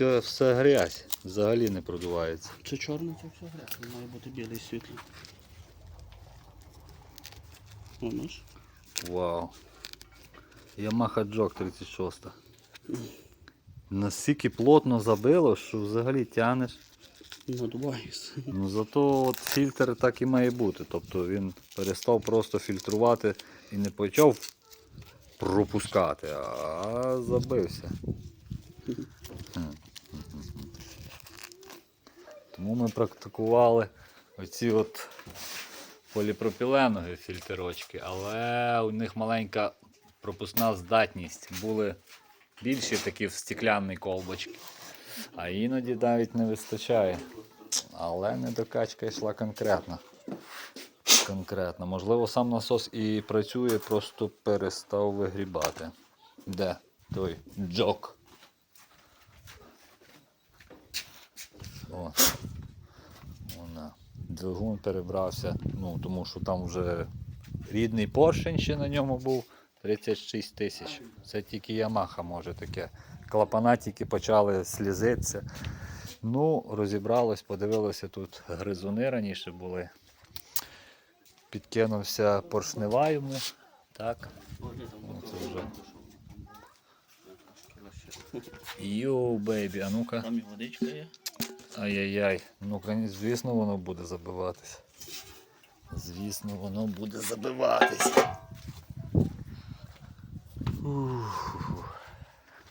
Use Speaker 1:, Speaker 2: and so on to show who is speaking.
Speaker 1: все, все грязь, взагалі не продувається.
Speaker 2: Це чорне, це все грязно, має бути білий світлий. Воно ж.
Speaker 1: Вау. Yamaha Jog 36. Настільки плотно забило, що взагалі тянеш.
Speaker 2: Надуваюся.
Speaker 1: Ну зато от фільтр так і має бути. Тобто він перестав просто фільтрувати і не почав пропускати, а забився. Тому ми практикували оці от поліпропіленові фільтрочки, але у них маленька пропускна здатність. Були більші такі в стеклянні колбочки. А іноді навіть не вистачає. Але недокачка йшла конкретно. Конкретно. Можливо, сам насос і працює, просто перестав вигрібати. Де той джок? О. Двигун перебрався, ну, тому що там вже рідний поршень ще на ньому був 36 тисяч. Це тільки Ямаха може таке. Клапана тільки почали слізитися. Ну, розібралось, подивилося, тут гризуни раніше були. Підкинувся поршнева йому. Так. Це вже. Йоу, бейбі, а ну-ка.
Speaker 2: Там і водичка є.
Speaker 1: Ай-яй-яй. Ну, звісно, воно буде забиватись. Звісно, воно буде забиватись.